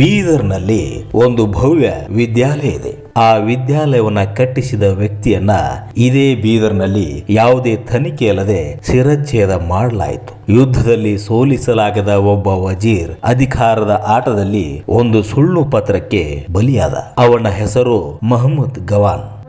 ಬೀದರ್ನಲ್ಲಿ ಒಂದು ಭವ್ಯ ವಿದ್ಯಾಲಯ ಇದೆ. ಆ ವಿದ್ಯಾಲಯವನ್ನ ಕಟ್ಟಿಸಿದ ವ್ಯಕ್ತಿಯನ್ನ ಇದೇ ಬೀದರ್ನಲ್ಲಿ ಯಾವುದೇ ತನಿಖೆ ಅಲ್ಲದೆ ಶಿರಚ್ಛೇದ ಮಾಡಲಾಯಿತು. ಯುದ್ಧದಲ್ಲಿ ಸೋಲಿಸಲಾಗದ ಒಬ್ಬ ವಜೀರ್ ಅಧಿಕಾರದ ಆಟದಲ್ಲಿ ಒಂದು ಸುಳ್ಳು ಪತ್ರಕ್ಕೆ ಬಲಿಯಾದ. ಅವನ ಹೆಸರು ಮಹಮ್ಮದ್ ಗವಾನ್.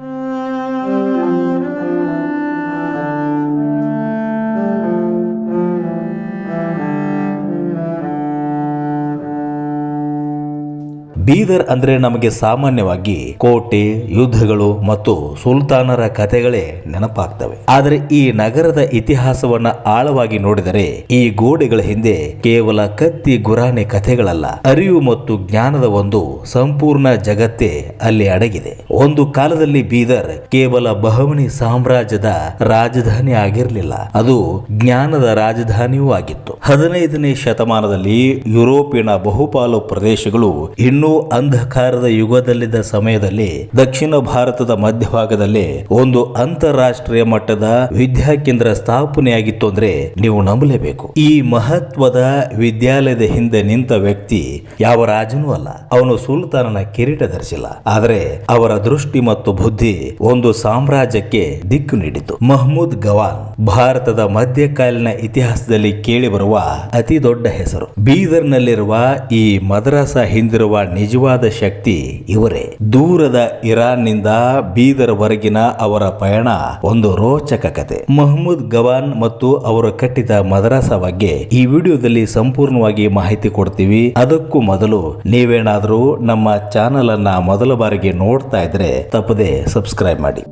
ಬೀದರ್ ಅಂದ್ರೆ ನಮಗೆ ಸಾಮಾನ್ಯವಾಗಿ ಕೋಟೆ, ಯುದ್ಧಗಳು ಮತ್ತು ಸುಲ್ತಾನರ ಕಥೆಗಳೇ ನೆನಪಾಗ್ತವೆ. ಆದರೆ ಈ ನಗರದ ಇತಿಹಾಸವನ್ನ ಆಳವಾಗಿ ನೋಡಿದರೆ ಈ ಗೋಡೆಗಳ ಹಿಂದೆ ಕೇವಲ ಕತ್ತಿ ಗುರಾಣಿ ಕಥೆಗಳಲ್ಲ, ಅರಿವು ಮತ್ತು ಜ್ಞಾನದ ಒಂದು ಸಂಪೂರ್ಣ ಜಗತ್ತೇ ಅಲ್ಲಿ ಅಡಗಿದೆ. ಒಂದು ಕಾಲದಲ್ಲಿ ಬೀದರ್ ಕೇವಲ ಬಹಮನಿ ಸಾಮ್ರಾಜ್ಯದ ರಾಜಧಾನಿ ಆಗಿರಲಿಲ್ಲ, ಅದು ಜ್ಞಾನದ ರಾಜಧಾನಿಯೂ ಆಗಿತ್ತು. ಹದಿನೈದನೇ ಶತಮಾನದಲ್ಲಿ ಯುರೋಪಿನ ಬಹುಪಾಲು ಪ್ರದೇಶಗಳು ಇನ್ನೂ ಅಂಧಕಾರದ ಯುಗದಲ್ಲಿದ್ದ ಸಮಯದಲ್ಲಿ ದಕ್ಷಿಣ ಭಾರತದ ಮಧ್ಯಭಾಗದಲ್ಲಿ ಒಂದು ಅಂತಾರಾಷ್ಟ್ರೀಯ ಮಟ್ಟದ ವಿದ್ಯಾಕೇಂದ್ರ ಸ್ಥಾಪನೆಯಾಗಿತ್ತು ಅಂದ್ರೆ ನೀವು ನಂಬಲೇಬೇಕು. ಈ ಮಹತ್ವದ ವಿದ್ಯಾಲಯದ ಹಿಂದೆ ನಿಂತ ವ್ಯಕ್ತಿ ಯಾವ ರಾಜನೂ ಅಲ್ಲ, ಅವನು ಸುಲ್ತಾನನ ಕಿರೀಟ ಧರಿಸಿಲ್ಲ. ಆದರೆ ಅವರ ದೃಷ್ಟಿ ಮತ್ತು ಬುದ್ಧಿ ಒಂದು ಸಾಮ್ರಾಜ್ಯಕ್ಕೆ ದಿಕ್ಕು ನೀಡಿತು ಮಹಮೂದ್ ಗವಾನ್ ಭಾರತದ ಮಧ್ಯಕಾಲೀನ ಇತಿಹಾಸದಲ್ಲಿ ಕೇಳಿಬರುವ ಅತಿ ದೊಡ್ಡ ಹೆಸರು. ಬೀದರ್ನಲ್ಲಿರುವ ಈ ಮದ್ರಾಸ ಹಿಂದಿರುವ ನಿಜವಾದ ಶಕ್ತಿ ಇವರೇ. ದೂರದ ಇರಾನ್ನಿಂದ ಬೀದರ್ ವರೆಗಿನ ಅವರ ಪಯಣ ಒಂದು ರೋಚಕ ಕತೆ. ಮಹಮೂದ್ ಗವಾನ್ ಮತ್ತು ಅವರು ಕಟ್ಟಿದ ಮದ್ರಾಸ ಬಗ್ಗೆ ಈ ವಿಡಿಯೋದಲ್ಲಿ ಸಂಪೂರ್ಣವಾಗಿ ಮಾಹಿತಿ ಕೊಡ್ತೀವಿ. ಅದಕ್ಕೂ ಮೊದಲು ನೀವೇನಾದರೂ ನಮ್ಮ ಚಾನಲ್ ಅನ್ನ ಮೊದಲ ಬಾರಿಗೆ ನೋಡ್ತಾ ಇದ್ರೆ ತಪ್ಪದೆ ಸಬ್ಸ್ಕ್ರೈಬ್ ಮಾಡಿ.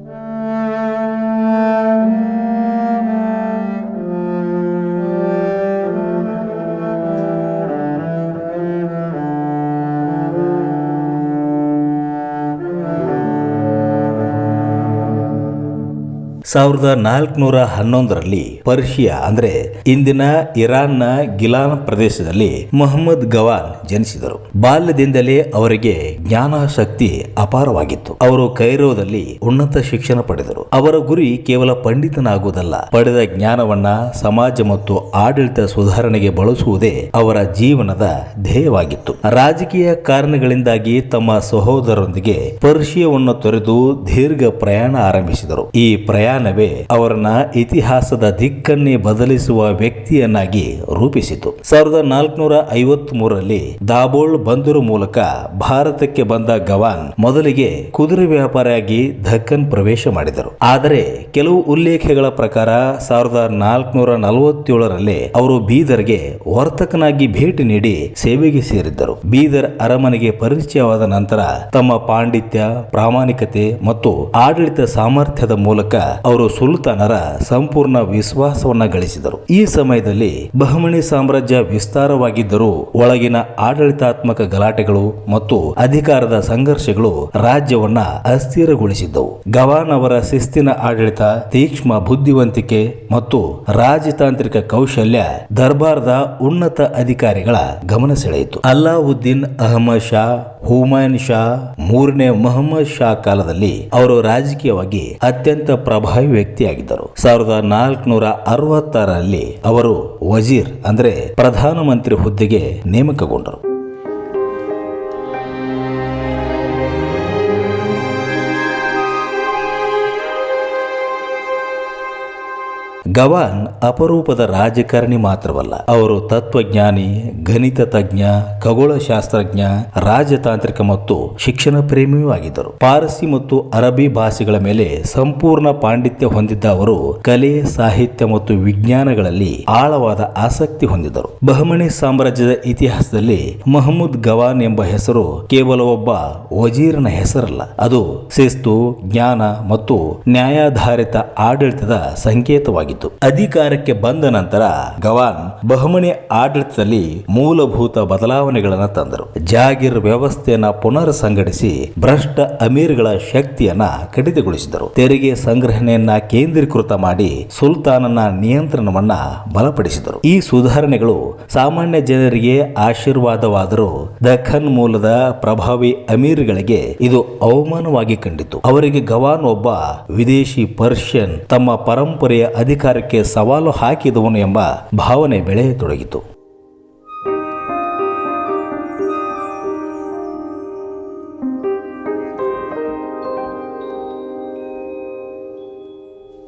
ಸಾವಿರದ ನಾಲ್ಕುನೂರ ಹನ್ನೊಂದರಲ್ಲಿ ಪರ್ಷಿಯಾ, ಅಂದ್ರೆ ಇಂದಿನ ಇರಾನ್ನ ಗಿಲಾನ್ ಪ್ರದೇಶದಲ್ಲಿ ಮೊಹಮ್ಮದ್ ಗವಾನ್ ಜನಿಸಿದರು. ಬಾಲ್ಯದಿಂದಲೇ ಅವರಿಗೆ ಜ್ಞಾನ ಶಕ್ತಿ ಅಪಾರವಾಗಿತ್ತು. ಅವರು ಕೈರೋದಲ್ಲಿ ಉನ್ನತ ಶಿಕ್ಷಣ ಪಡೆದರು. ಅವರ ಗುರಿ ಕೇವಲ ಪಂಡಿತನಾಗುವುದಲ್ಲ, ಪಡೆದ ಜ್ಞಾನವನ್ನ ಸಮಾಜ ಮತ್ತು ಆಡಳಿತ ಸುಧಾರಣೆಗೆ ಬಳಸುವುದೇ ಅವರ ಜೀವನದ ಧ್ಯೇಯವಾಗಿತ್ತು. ರಾಜಕೀಯ ಕಾರಣಗಳಿಂದಾಗಿ ತಮ್ಮ ಸಹೋದರರೊಂದಿಗೆ ಪರ್ಷಿಯವನ್ನು ತೊರೆದು ದೀರ್ಘ ಪ್ರಯಾಣ ಆರಂಭಿಸಿದರು. ಈ ಪ್ರಯಾಣವೇ ಅವರನ್ನ ಇತಿಹಾಸದ ದಿಕ್ಕನ್ನೇ ಬದಲಿಸುವ ವ್ಯಕ್ತಿಯನ್ನಾಗಿ ರೂಪಿಸಿತು. ಸಾವಿರದ ನಾಲ್ಕುನೂರ ಐವತ್ತ್ ಮೂರರಲ್ಲಿ ದಾಬೋಳ್ ಬಂದರು ಮೂಲಕ ಭಾರತಕ್ಕೆ ಬಂದ ಗವಾನ್ ಮೊದಲಿಗೆ ಕುದುರೆ ವ್ಯಾಪಾರಿಯಾಗಿ ದಕ್ಕನ್ ಪ್ರವೇಶ ಮಾಡಿದರು. ಆದರೆ ಕೆಲವು ಉಲ್ಲೇಖಗಳ ಪ್ರಕಾರ ಸಾವಿರದ ನಾಲ್ಕುನೂರ ನಲವತ್ತೇಳರಲ್ಲಿ ಅವರು ಬೀದರ್ಗೆ ವರ್ತಕನಾಗಿ ಭೇಟಿ ನೀಡಿ ಸೇವೆಗೆ ಸೇರಿದ್ದರು. ಬೀದರ್ ಅರಮನೆಗೆ ಪರಿಚಯವಾದ ನಂತರ ತಮ್ಮ ಪಾಂಡಿತ್ಯ, ಪ್ರಾಮಾಣಿಕತೆ ಮತ್ತು ಆಡಳಿತ ಸಾಮರ್ಥ್ಯದ ಮೂಲಕ ಅವರು ಸುಲ್ತಾನರ ಸಂಪೂರ್ಣ ವಿಶ್ವಾಸವನ್ನ ಗಳಿಸಿದರು. ಈ ಸಮಯದಲ್ಲಿ ಬಹಮಣಿ ಸಾಮ್ರಾಜ್ಯ ವಿಸ್ತಾರವಾಗಿದ್ದರೂ ಒಳಗಿನ ಆಡಳಿತಾತ್ಮಕ ಗಲಾಟೆಗಳು ಮತ್ತು ಅಧಿಕಾರದ ಸಂಘರ್ಷಗಳು ರಾಜ್ಯವನ್ನ ಅಸ್ಥಿರಗೊಳಿಸಿದ್ದವು. ಗವಾನ್ ಅವರ ಶಿಸ್ತಿನ ಆಡಳಿತ, ತೀಕ್ಷ್ಮ ಬುದ್ಧಿವಂತಿಕೆ ಮತ್ತು ರಾಜತಾಂತ್ರಿಕ ಕೌಶಲ್ಯ ದರ್ಬಾರ್ದ ಉನ್ನತ ಅಧಿಕಾರಿಗಳ ಗಮನ ಸೆಳೆಯಿತು. ಅಲ್ಲಾವುದ್ದೀನ್ ಅಹಮದ್ ಶಾ ಹುಮಾಯನ್ ಶಾ, ಮೂರನೇ ಮೊಹಮ್ಮದ್ ಶಾ ಕಾಲದಲ್ಲಿ ಅವರು ರಾಜಕೀಯವಾಗಿ ಅತ್ಯಂತ ಪ್ರಭಾವಿ ವ್ಯಕ್ತಿಯಾಗಿದ್ದರು. ಸಾವಿರದ ನಾಲ್ಕುನೂರ ಅರವತ್ತರಲ್ಲಿ ಅವರು ವಜೀರ್ ಅಂದ್ರೆ ಪ್ರಧಾನಮಂತ್ರಿ ಹುದ್ದೆಗೆ ನೇಮಕಗೊಂಡರು. ಗವಾನ್ ಅಪರೂಪದ ರಾಜಕಾರಣಿ ಮಾತ್ರವಲ್ಲ, ಅವರು ತತ್ವಜ್ಞಾನಿ ಗಣಿತ ತಜ್ಞ ಖಗೋಳಶಾಸ್ತ್ರಜ್ಞ, ರಾಜತಾಂತ್ರಿಕ ಮತ್ತು ಶಿಕ್ಷಣ ಪ್ರೇಮಿಯೂ ಆಗಿದ್ದರು. ಪಾರಸಿ ಮತ್ತು ಅರಬಿ ಭಾಷೆಗಳ ಮೇಲೆ ಸಂಪೂರ್ಣ ಪಾಂಡಿತ್ಯ ಹೊಂದಿದ್ದ ಅವರು ಕಲೆ, ಸಾಹಿತ್ಯ ಮತ್ತು ವಿಜ್ಞಾನಗಳಲ್ಲಿ ಆಳವಾದ ಆಸಕ್ತಿ ಹೊಂದಿದ್ದರು. ಬಹಮಣಿ ಸಾಮ್ರಾಜ್ಯದ ಇತಿಹಾಸದಲ್ಲಿ ಮಹಮೂದ್ ಗವಾನ್ ಎಂಬ ಹೆಸರು ಕೇವಲ ಒಬ್ಬ ವಜೀರನ ಹೆಸರಲ್ಲ, ಅದು ಶಿಸ್ತು, ಜ್ಞಾನ ಮತ್ತು ನ್ಯಾಯಾಧಾರಿತ ಆಡಳಿತದ ಸಂಕೇತವಾಗಿತ್ತು ಅಧಿಕಾರಕ್ಕೆ ಬಂದ ನಂತರ ಗವಾನ್ ಬಹುಮನಿ ಆಡಳಿತದಲ್ಲಿ ಮೂಲಭೂತ ಬದಲಾವಣೆಗಳನ್ನು ತಂದರು. ಜಾಗೀರ್ ವ್ಯವಸ್ಥೆಯನ್ನ ಪುನರ್ ಸಂಘಟಿಸಿ ಭ್ರಷ್ಟ ಅಮೀರ್ಗಳ ಶಕ್ತಿಯನ್ನ ಕಡಿತಗೊಳಿಸಿದರು. ತೆರಿಗೆ ಸಂಗ್ರಹಣೆಯನ್ನ ಕೇಂದ್ರೀಕೃತ ಮಾಡಿ ಸುಲ್ತಾನನ ನಿಯಂತ್ರಣವನ್ನ ಬಲಪಡಿಸಿದರು. ಈ ಸುಧಾರಣೆಗಳು ಸಾಮಾನ್ಯ ಜನರಿಗೆ ಆಶೀರ್ವಾದವಾದರೂ ದಖನ್ ಮೂಲದ ಪ್ರಭಾವಿ ಅಮೀರ್ಗಳಿಗೆ ಇದು ಅವಮಾನವಾಗಿ ಕಂಡಿತು. ಅವರಿಗೆ ಗವಾನ್ ಒಬ್ಬ ವಿದೇಶಿ ಪರ್ಷಿಯನ್ ತಮ್ಮ ಪರಂಪರೆಯ ಅಧಿಕಾರಕ್ಕೆ ಸವಾಲು ಹಾಕಿದವನು ಎಂಬ ಭಾವನೆ ಬೆಳೆಯತೊಡಗಿತು.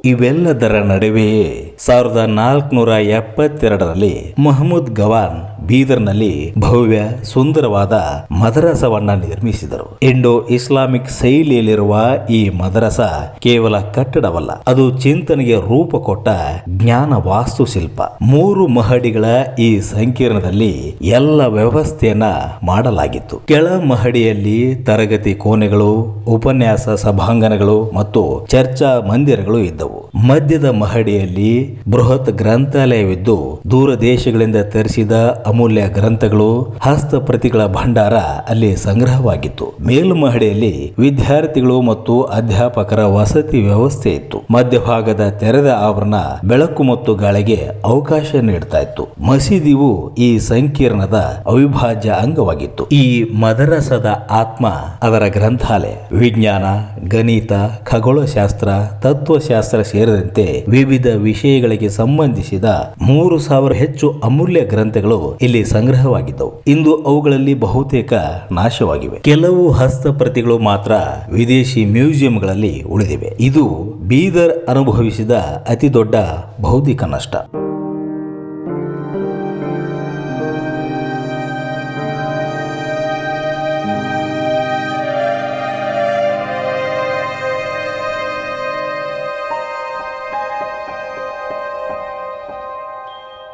ಇವೆಲ್ಲದರ ನಡುವೆಯೇ ಸಾವಿರದ ನಾಲ್ಕುನೂರ ಎಪ್ಪತ್ತೆರಡರಲ್ಲಿ ಮೊಹಮ್ಮದ್ ಗವಾನ್ ಬೀದರ್ನಲ್ಲಿ ಭವ್ಯ ಸುಂದರವಾದ ಮದರಸವನ್ನ ನಿರ್ಮಿಸಿದರು. ಇಂಡೋ ಇಸ್ಲಾಮಿಕ್ ಶೈಲಿಯಲ್ಲಿರುವ ಈ ಮದರಸ ಕೇವಲ ಕಟ್ಟಡವಲ್ಲ, ಅದು ಚಿಂತನೆಗೆ ರೂಪ ಕೊಟ್ಟ ಜ್ಞಾನ ವಾಸ್ತುಶಿಲ್ಪ. ಮೂರು ಮಹಡಿಗಳ ಈ ಸಂಕೀರ್ಣದಲ್ಲಿ ಎಲ್ಲ ವ್ಯವಸ್ಥೆಯನ್ನ ಮಾಡಲಾಗಿತ್ತು. ಕೆಳ ಮಹಡಿಯಲ್ಲಿ ತರಗತಿ ಕೋಣೆಗಳು, ಉಪನ್ಯಾಸ ಸಭಾಂಗಣಗಳು ಮತ್ತು ಚರ್ಚಾ ಮಂದಿರಗಳು ಇದ್ದವು. ಮಧ್ಯದ ಮಹಡಿಯಲ್ಲಿ ಬೃಹತ್ ಗ್ರಂಥಾಲಯವಿದ್ದು ದೂರ ದೇಶಗಳಿಂದ ತರಿಸಿದ ಗ್ರಂಥಗಳು ಹಸ್ತಪ್ರತಿಗಳ ಭಂಡಾರ ಅಲ್ಲಿ ಸಂಗ್ರಹವಾಗಿತ್ತು. ಮೇಲ್ಮಹಡಿಯಲ್ಲಿ ವಿದ್ಯಾರ್ಥಿಗಳು ಮತ್ತು ಅಧ್ಯಾಪಕರ ವಸತಿ ವ್ಯವಸ್ಥೆ ಇತ್ತು. ಮಧ್ಯಭಾಗದ ತೆರೆದ ಆವರಣ ಬೆಳಕು ಮತ್ತು ಗಾಳಿಗೆ ಅವಕಾಶ ನೀಡ್ತಾ ಇತ್ತು. ಮಸೀದಿಯು ಈ ಸಂಕೀರ್ಣದ ಅವಿಭಾಜ್ಯ ಅಂಗವಾಗಿತ್ತು. ಈ ಮದರಸದ ಆತ್ಮ ಅದರ ಗ್ರಂಥಾಲಯ. ವಿಜ್ಞಾನ, ಗಣಿತ, ಖಗೋಳಶಾಸ್ತ್ರ, ತತ್ವಶಾಸ್ತ್ರ ಸೇರಿದಂತೆ ವಿವಿಧ ವಿಷಯಗಳಿಗೆ ಸಂಬಂಧಿಸಿದ ಮೂರು ಸಾವಿರ ಹೆಚ್ಚು ಅಮೂಲ್ಯ ಗ್ರಂಥಗಳು ಇಲ್ಲಿ ಸಂಗ್ರಹವಾಗಿದ್ದವು. ಇಂದು ಅವುಗಳಲ್ಲಿ ಬಹುತೇಕ ನಾಶವಾಗಿವೆ. ಕೆಲವು ಹಸ್ತಪ್ರತಿಗಳು ಮಾತ್ರ ವಿದೇಶಿ ಮ್ಯೂಸಿಯಂಗಳಲ್ಲಿ ಉಳಿದಿವೆ. ಇದು ಬೀದರ್ ಅನುಭವಿಸಿದ ಅತಿ ದೊಡ್ಡ ಬೌದ್ಧಿಕ ನಷ್ಟ.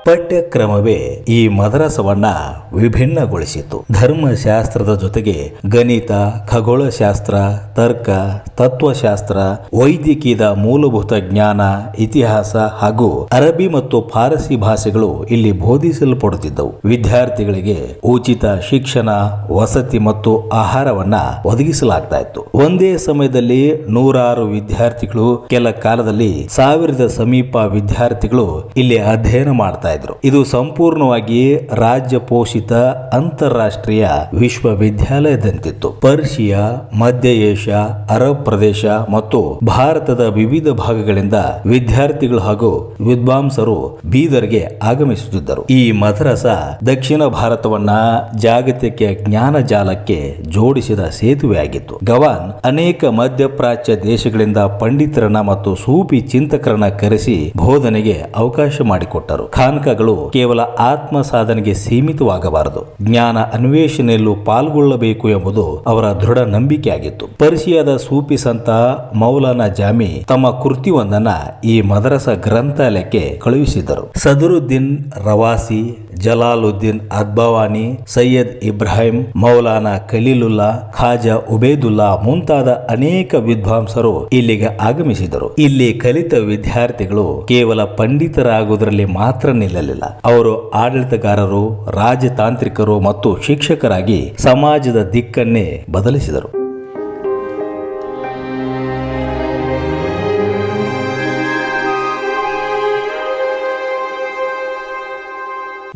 ಪಠ್ಯಕ್ರಮವೇ ಈ ಮದರಸವನ್ನ ವಿಭಿನ್ನಗೊಳಿಸಿತು. ಧರ್ಮಶಾಸ್ತ್ರದ ಜೊತೆಗೆ ಗಣಿತ, ಖಗೋಳಶಾಸ್ತ್ರ, ತರ್ಕ, ತತ್ವಶಾಸ್ತ್ರ ವೈದ್ಯಕೀಯದ ಮೂಲಭೂತ ಜ್ಞಾನ, ಇತಿಹಾಸ ಹಾಗೂ ಅರಬಿ ಮತ್ತು ಫಾರಸಿ ಭಾಷೆಗಳು ಇಲ್ಲಿ ಬೋಧಿಸಲ್ಪಡುತ್ತಿದ್ದವು. ವಿದ್ಯಾರ್ಥಿಗಳಿಗೆ ಉಚಿತ ಶಿಕ್ಷಣ, ವಸತಿ ಮತ್ತು ಆಹಾರವನ್ನ ಒದಗಿಸಲಾಗ್ತಾ ಇತ್ತು ಒಂದೇ ಸಮಯದಲ್ಲಿ ನೂರಾರು ವಿದ್ಯಾರ್ಥಿಗಳು, ಕೆಲ ಕಾಲದಲ್ಲಿ ಸಾವಿರದ ಸಮೀಪ ವಿದ್ಯಾರ್ಥಿಗಳು ಇಲ್ಲಿ ಅಧ್ಯಯನ ಮಾಡ್ತಾ ಇದ್ರು ಇದು ಸಂಪೂರ್ಣವಾಗಿ ರಾಜ್ಯ ಪೋಷಿತ ಅಂತಾರಾಷ್ಟ್ರೀಯ ವಿಶ್ವವಿದ್ಯಾಲಯದಂತಿತ್ತು. ಪರ್ಷಿಯಾ, ಮಧ್ಯ ಏಷ್ಯಾ, ಅರಬ್ ಪ್ರದೇಶ ಮತ್ತು ಭಾರತದ ವಿವಿಧ ಭಾಗಗಳಿಂದ ವಿದ್ಯಾರ್ಥಿಗಳು ಹಾಗೂ ವಿದ್ವಾಂಸರು ಬೀದರ್ಗೆ ಆಗಮಿಸುತ್ತಿದ್ದರು. ಈ ಮದ್ರಸ ದಕ್ಷಿಣ ಭಾರತವನ್ನ ಜಾಗತಿಕ ಜ್ಞಾನ ಜಾಲಕ್ಕೆ ಜೋಡಿಸಿದ ಸೇತುವೆಯಾಗಿತ್ತು. ಗವಾನ್ ಅನೇಕ ಮಧ್ಯಪ್ರಾಚ್ಯ ದೇಶಗಳಿಂದ ಪಂಡಿತರನ್ನ ಮತ್ತು ಸೂಫಿ ಚಿಂತಕರನ್ನ ಕರೆಸಿ ಬೋಧನೆಗೆ ಅವಕಾಶ ಮಾಡಿಕೊಟ್ಟರು. ಖಾನ್ಕಗಳು ಕೇವಲ ಆತ್ಮ ಸಾಧನೆಗೆ ಸೀಮಿತವಾಗಬಾರದು ಜ್ಞಾನ ಅನ್ವೇಷಣೆಯಲ್ಲೂ ಪಾಲ್ಗೊಳ್ಳಬೇಕು ಎಂಬುದು ಅವರ ದೃಢ ನಂಬಿಕೆಯಾಗಿತ್ತು. ಪರ್ಷಿಯಾದ ಸೂಫಿ ಸಂತ ಮೌಲಾನಾ ಜಾಮಿ ತಮ್ಮ ಕೃತಿಯೊಂದನ್ನ ಈ ಮದರಸ ಗ್ರಂಥಾಲಯಕ್ಕೆ ಕಳುಹಿಸಿದರು ಸದರುದ್ದೀನ್ ರವಾಸಿ, ಜಲಾಲುದ್ದೀನ್ ಅದ್ಬವಾನಿ ಸೈಯದ್ ಇಬ್ರಾಹಿಂ, ಮೌಲಾನಾ ಖಲೀಲುಲ್ಲಾ, ಖಾಜಾ ಉಬೇದುಲ್ಲಾ ಮುಂತಾದ ಅನೇಕ ವಿದ್ವಾಂಸರು ಇಲ್ಲಿಗೆ ಆಗಮಿಸಿದರು. ಇಲ್ಲಿ ಕಲಿತ ವಿದ್ಯಾರ್ಥಿಗಳು ಕೇವಲ ಪಂಡಿತರಾಗುವುದರಲ್ಲಿ ಮಾತ್ರ ನಿಲ್ಲಲಿಲ್ಲ. ಅವರು ಆಡಳಿತಗಾರರು ರಾಜತಾಂತ್ರಿಕರು ಮತ್ತು ಶಿಕ್ಷಕರಾಗಿ ಸಮಾಜದ ದಿಕ್ಕನ್ನೇ ಬದಲಿಸಿದರು.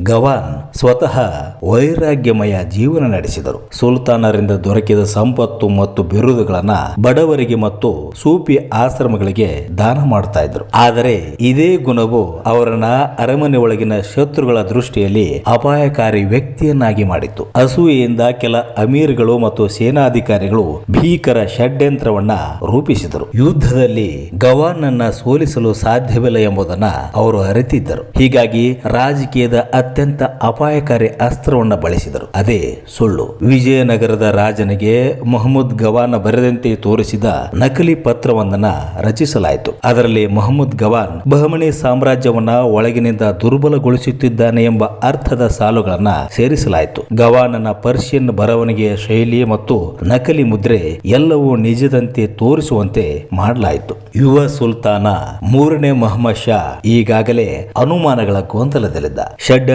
ಗವಾನ್ ಸ್ವತಃ ವೈರಾಗ್ಯಮಯ ಜೀವನ ನಡೆಸಿದರು. ಸುಲ್ತಾನರಿಂದ ದೊರಕಿದ ಸಂಪತ್ತು ಮತ್ತು ಬಿರುದುಗಳನ್ನ ಬಡವರಿಗೆ ಮತ್ತು ಸೂಫಿ ಆಶ್ರಮಗಳಿಗೆ ದಾನ ಮಾಡ್ತಾ ಇದ್ರು ಆದರೆ ಇದೇ ಗುಣವು ಅವರನ್ನ ಅರಮನೆ ಒಳಗಿನ ಶತ್ರುಗಳ ದೃಷ್ಟಿಯಲ್ಲಿ ಅಪಾಯಕಾರಿ ವ್ಯಕ್ತಿಯನ್ನಾಗಿ ಮಾಡಿತ್ತು. ಅಸೂಯೆಯಿಂದ ಕೆಲ ಅಮೀರ್ಗಳು ಮತ್ತು ಸೇನಾಧಿಕಾರಿಗಳು ಭೀಕರ ಷಡ್ಯಂತ್ರವನ್ನ ರೂಪಿಸಿದರು. ಯುದ್ಧದಲ್ಲಿ ಗವಾನ್ನನ್ನ ಸೋಲಿಸಲು ಸಾಧ್ಯವಿಲ್ಲ ಎಂಬುದನ್ನ ಅವರು ಅರಿತಿದ್ದರು. ಹೀಗಾಗಿ ರಾಜಕೀಯದ ಅತ್ಯಂತ ಅಪಾಯಕಾರಿ ಅಸ್ತ್ರವನ್ನ ಬಳಸಿದರು. ಅದೇ ಸುಳ್ಳು. ವಿಜಯನಗರದ ರಾಜನಿಗೆ ಮೊಹಮ್ಮದ್ ಗವಾನ್ ಬರೆದಂತೆ ತೋರಿಸಿದ ನಕಲಿ ಪತ್ರವೊಂದನ್ನ ರಚಿಸಲಾಯಿತು. ಅದರಲ್ಲಿ ಮೊಹಮ್ಮದ್ ಗವಾನ್ ಬಹಮಣಿ ಸಾಮ್ರಾಜ್ಯವನ್ನ ಒಳಗಿನಿಂದ ದುರ್ಬಲಗೊಳಿಸುತ್ತಿದ್ದಾನೆ ಎಂಬ ಅರ್ಥದ ಸಾಲುಗಳನ್ನ ಸೇರಿಸಲಾಯಿತು. ಗವಾನನ ಪರ್ಷಿಯನ್ ಬರವಣಿಗೆಯ ಶೈಲಿ ಮತ್ತು ನಕಲಿ ಮುದ್ರೆ ಎಲ್ಲವೂ ನಿಜದಂತೆ ತೋರಿಸುವಂತೆ ಮಾಡಲಾಯಿತು. ಯುವ ಸುಲ್ತಾನ ಮೂರನೇ ಮೊಹಮ್ಮದ್ ಶಾ ಈಗಾಗಲೇ ಅನುಮಾನಗಳ ಗೊಂದಲದಲ್ಲಿದ್ದ.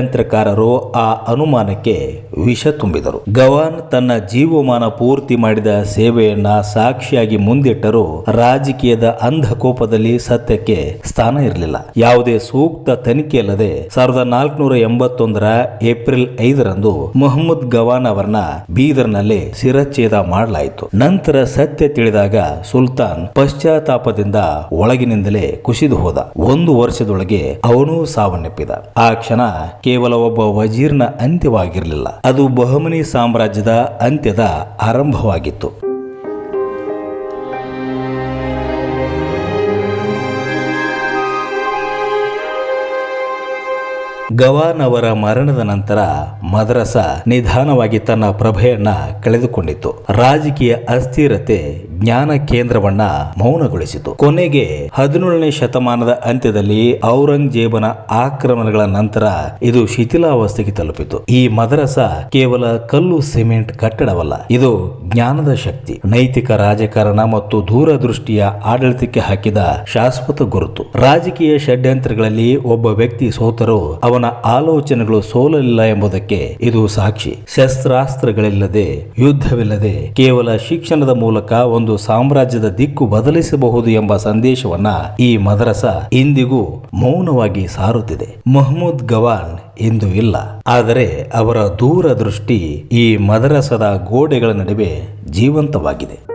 ಷಡ್ಯಂತ್ರಕಾರರು ಆ ಅನುಮಾನಕ್ಕೆ ವಿಷ ತುಂಬಿದರು. ಗವಾನ್ ತನ್ನ ಜೀವಮಾನ ಪೂರ್ತಿ ಮಾಡಿದ ಸೇವೆಯನ್ನ ಸಾಕ್ಷಿಯಾಗಿ ಮುಂದಿಟ್ಟರೂ ರಾಜಕೀಯದ ಅಂಧಕೋಪದಲ್ಲಿ ಸತ್ಯಕ್ಕೆ ಸ್ಥಾನ ಇರಲಿಲ್ಲ. ಯಾವುದೇ ಸೂಕ್ತ ತನಿಖೆಯಲ್ಲದೆ ಸಾವಿರದ ನಾಲ್ಕುನೂರ ಎಂಬತ್ತೊಂದರ ಏಪ್ರಿಲ್ ಐದರಂದು ಮೊಹಮ್ಮದ್ ಗವಾನ್ ಅವರನ್ನ ಬೀದರ್ನಲ್ಲಿ ಶಿರಚ್ಛೇದ ಮಾಡಲಾಯಿತು. ನಂತರ ಸತ್ಯ ತಿಳಿದಾಗ ಸುಲ್ತಾನ್ ಪಶ್ಚಾತ್ತಾಪದಿಂದ ಒಳಗಿನಿಂದಲೇ ಕುಸಿದು ಹೋದ. ಒಂದು ವರ್ಷದೊಳಗೆ ಅವನೂ ಸಾವನ್ನಪ್ಪಿದ. ಆ ಕ್ಷಣ ಕೇವಲ ಒಬ್ಬ ವಜೀರ್ನ ಅಂತ್ಯವಾಗಿರಲಿಲ್ಲ. ಅದು ಬಹಮನಿ ಸಾಮ್ರಾಜ್ಯದ ಅಂತ್ಯದ ಆರಂಭವಾಗಿತ್ತು. ಗವಾನ್ ಅವರ ಮರಣದ ನಂತರ ಮದ್ರಸ ನಿಧಾನವಾಗಿ ತನ್ನ ಪ್ರಭೆಯನ್ನ ಕಳೆದುಕೊಂಡಿತ್ತು ರಾಜಕೀಯ ಅಸ್ಥಿರತೆ ಜ್ಞಾನ ಕೇಂದ್ರವನ್ನ ಮೌನಗೊಳಿಸಿತು. ಕೊನೆಗೆ ಹದಿನೇಳನೇ ಶತಮಾನದ ಅಂತ್ಯದಲ್ಲಿ ಔರಂಗಜೇಬನ ಆಕ್ರಮಣಗಳ ನಂತರ ಇದು ಶಿಥಿಲಾವಸ್ಥೆಗೆ ತಲುಪಿತು. ಈ ಮದ್ರಸ ಕೇವಲ ಕಲ್ಲು ಸಿಮೆಂಟ್ ಕಟ್ಟಡವಲ್ಲ, ಇದು ಜ್ಞಾನದ ಶಕ್ತಿ. ನೈತಿಕ ರಾಜಕಾರಣ ಮತ್ತು ದೂರದೃಷ್ಟಿಯ ಆಡಳಿತಕ್ಕೆ ಹಾಕಿದ ಶಾಶ್ವತ ಗುರುತು. ರಾಜಕೀಯ ಷಡ್ಯಂತ್ರಗಳಲ್ಲಿ ಒಬ್ಬ ವ್ಯಕ್ತಿ ಸೋತರೂ ಆಲೋಚನೆಗಳು ಸೋಲಲಿಲ್ಲ ಎಂಬುದಕ್ಕೆ ಇದು ಸಾಕ್ಷಿ. ಶಸ್ತ್ರಾಸ್ತ್ರಗಳಿಲ್ಲದೆ, ಯುದ್ಧವಿಲ್ಲದೆ, ಕೇವಲ ಶಿಕ್ಷಣದ ಮೂಲಕ ಒಂದು ಸಾಮ್ರಾಜ್ಯದ ದಿಕ್ಕು ಬದಲಿಸಬಹುದು ಎಂಬ ಸಂದೇಶವನ್ನ ಈ ಮದ್ರಸ ಇಂದಿಗೂ ಮೌನವಾಗಿ ಸಾರುತ್ತಿದೆ. ಮೊಹಮ್ಮದ್ ಗವಾನ್ ಇಂದು ಇಲ್ಲ. ಆದರೆ ಅವರ ದೂರದೃಷ್ಟಿ ಈ ಮದರಸದ ಗೋಡೆಗಳ ನಡುವೆ ಜೀವಂತವಾಗಿದೆ.